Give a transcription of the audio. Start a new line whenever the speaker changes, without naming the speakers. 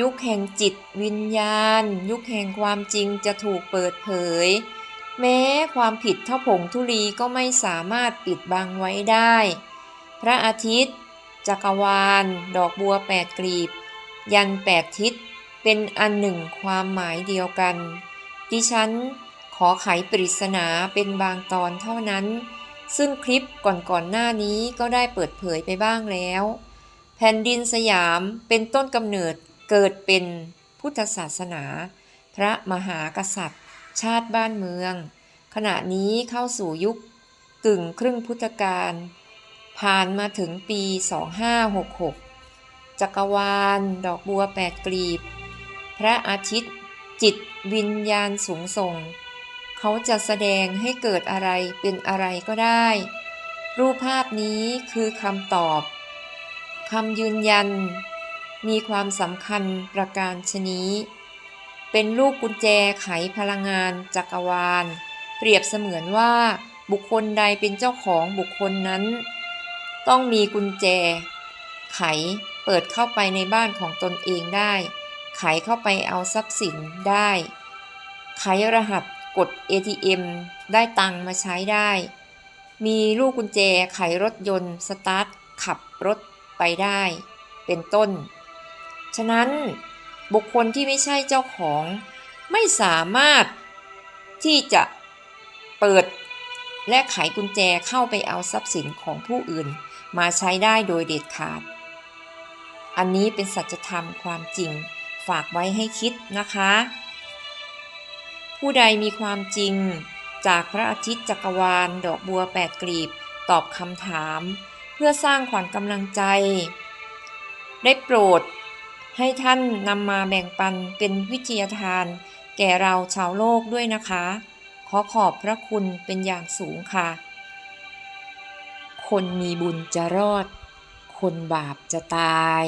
ยุคแห่งจิตวิญญาณ ยุคแห่งความจริงจะถูกเปิดเผย แม้ความผิดเท่าผงธุลีก็ไม่สามารถปิดบังไว้ได้ พระอาทิตย์ จักรวาล ดอกบัวแปดกลีบ ยันแปดทิศ เป็นอันหนึ่งความหมายเดียวกัน ดิฉันขอไขปริศนาเป็นบางตอนเท่านั้น ซึ่งคลิปก่อนๆหน้านี้ก็ได้เปิดเผยไปบ้างแล้ว แผ่นดินสยามเป็นต้นกำเนิด เกิดเป็นพุทธศาสนา พระมหากษัตริย์ ชาติบ้านเมือง ขณะนี้เข้าสู่ยุคกึ่งครึ่งพุทธกาลผ่านมาถึงปี 2566 จักรวาล ดอกบัวแปดกลีบ พระอาทิตย์ จิตวิญญาณสูงส่ง เขาจะแสดงให้เกิดอะไรเป็นอะไรก็ได้ รูปภาพนี้คือคำตอบคำยืนยัน มีความสำคัญประการชนี้ เป็นลูกกุญแจไขพลังงานจักรวาล เปรียบเสมือนว่าบุคคลใดเป็นเจ้าของบุคคลนั้น ต้องมีกุญแจ ไขเปิดเข้าไปในบ้านของตนเองได้ ไขเข้าไปเอาทรัพย์สินได้ ไขรหัสกด ATM ได้ตังมาใช้ได้ มีลูกกุญแจไขรถยนต์สตาร์ทขับรถไปได้ เป็นต้น ฉะนั้นบุคคลที่ไม่ใช่เจ้าของไม่สามารถที่จะเปิดและไขกุญแจเข้าไปเอาทรัพย์สินของผู้อื่น มาใช้ได้โดยเด็ดขาด อันนี้เป็นสัจธรรมความจริงฝากไว้ให้คิดนะคะ ผู้ใดมีความจริงจากพระอาทิตย์จักรวาล ดอกบัวแปดกลีบ ตอบคำถาม เพื่อสร้างขวัญกำลังใจ ได้โปรด ให้ท่านนำมาแบ่งปันเป็นวิทยาทาน แก่เราชาวโลกด้วยนะคะ ขอขอบพระคุณเป็นอย่างสูงค่ะ คนมีบุญจะรอด คนบาปจะตาย